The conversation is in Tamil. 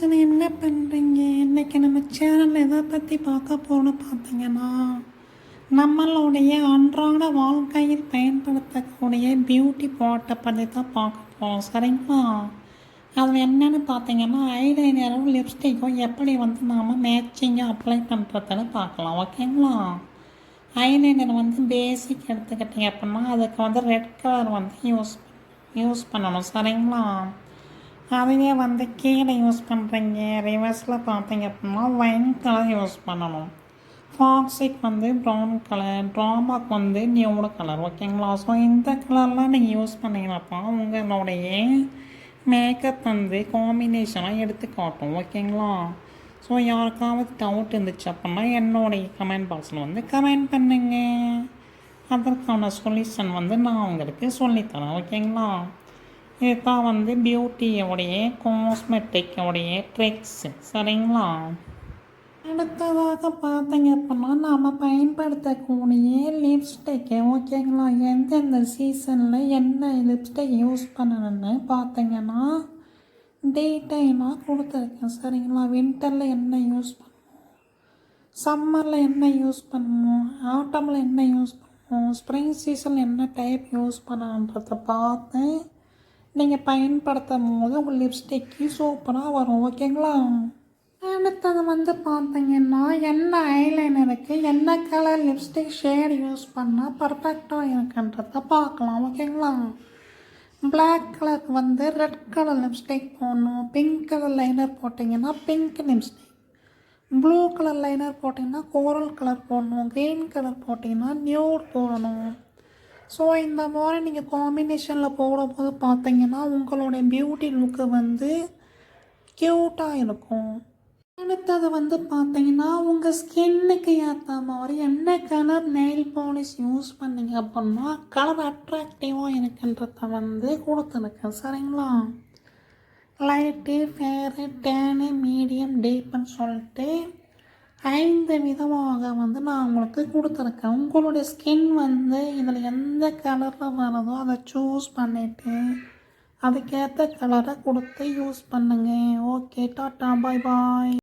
ஃப்ரெண்ட்ஸ் என்ன பண்ணுறீங்க இன்றைக்கி நம்ம சேனலில் எதை பற்றி பார்க்க போகணும்னு பார்த்தீங்கன்னா நம்மளுடைய அன்றாட வாழ்க்கையில் பயன்படுத்தக்கூடிய பியூட்டி ப்ராடக்டை பற்றி தான் பார்க்க போகிறோம் சரிங்களா? அதில் என்னென்னு பார்த்தீங்கன்னா ஐலைனரும் லிப்ஸ்டிக்கும் எப்படி வந்து நாம் மேட்சிங்காக அப்ளை பண்ணுறதுன்னு பார்க்கலாம். ஓகேங்களா? ஐலைனர் வந்து பேசிக் எடுத்துக்கிட்டிங்க அப்படின்னா அதுக்கு வந்து ரெட் கலர் வந்து யூஸ் யூஸ் பண்ணணும். சரிங்களா? அதுவே வந்து கீழே யூஸ் பண்ணுறீங்க ரிவர்ஸில் பார்த்தீங்க அப்படின்னா ஒயின் கலர் யூஸ் பண்ணணும். ஃபாக்ஸிக் வந்து ப்ரௌன் கலர் ட்ராமாக்கு வந்து நியூடு கலர் ஓகேங்களா ஸோ இந்த கலர்லாம் நீங்கள் யூஸ் பண்ணிங்கனாப்பா உங்களுடைய மேக்கப் வந்து காம்பினேஷனாக எடுத்து காட்டும் ஓகேங்களா ஸோ யாருக்காவது டவுட் இருந்துச்சு அப்படின்னா என்னுடைய கமெண்ட் பாக்ஸில் வந்து கமெண்ட் பண்ணுங்கள் அதற்கான சொல்யூஷன் வந்து நான் உங்களுக்கு சொல்லித்தரேன் ஓகேங்களா இதுதான் வந்து பியூட்டியோடைய காஸ்மெட்டிக்கோடைய ட்ரிக்ஸ் சரிங்களா? அடுத்ததாக பார்த்தீங்க அப்படின்னா நாம் பயன்படுத்தக்கூடிய லிப்ஸ்டிக்கு ஓகேங்களா? எந்தெந்த சீசனில் என்ன லிப்ஸ்டிக் யூஸ் பண்ணணும்னு பார்த்தீங்கன்னா டீட்டெயிலாக கொடுத்துருக்கேன். சரிங்களா? வின்டரில் என்ன யூஸ் பண்ணணும் சம்மரில் என்ன யூஸ் பண்ணணும் ஆட்டமில் என்ன யூஸ் பண்ணணும் ஸ்ப்ரிங் சீசனில் என்ன டைப் யூஸ் பண்ணணுன்றதை பார்த்து நீங்கள் பயன்படுத்தும் போது உங்கள் லிப்ஸ்டிக்கு சூப்பராக வரும் ஓகேங்களா அடுத்தது வந்து பார்த்தீங்கன்னா என்ன ஐலைனருக்கு என்ன கலர் லிப்ஸ்டிக் ஷேட் யூஸ் பண்ணால் பர்ஃபெக்டாக இருக்குன்றத பார்க்கலாம் ஓகேங்களா பிளாக் கலருக்கு வந்து ரெட் கலர் லிப்ஸ்டிக் போடணும் பிங்க் கலர் லைனர் போட்டிங்கன்னா pink lipstick blue colour liner போட்டிங்கன்னா கோரல் கலர் போடணும் க்ரீன் கலர் போட்டிங்கன்னா நியூட் போடணும். ஸோ இந்த மாதிரி நீங்கள் காம்பினேஷனில் போடும்போது பார்த்தீங்கன்னா உங்களுடைய பியூட்டி லுக்கு வந்து க்யூட்டாக இருக்கும். அடுத்தது வந்து பார்த்தீங்கன்னா உங்கள் ஸ்கின்னுக்கு ஏற்ற மாதிரி என்ன கலர் நெயில் பாலிஷ் யூஸ் பண்ணீங்க அப்படின்னா கலர் அட்ராக்டிவாக இருக்குன்றத வந்து கொடுத்துருக்கேன். சரிங்களா? லைட்டு ஃபேரு டேனு மீடியம் டீப்புன்னு சொல்லிட்டு ஐந்து விதமாக வந்து நான் உங்களுக்கு கொடுத்துருக்கேன். உங்களுடைய ஸ்கின் வந்து இதில் எந்த கலரில் வருதோ அதை சூஸ் பண்ணிவிட்டு அதுக்கேற்ற கலரை கொடுத்து யூஸ் பண்ணுங்கள் ஓகே டாட்டா பாய் பாய்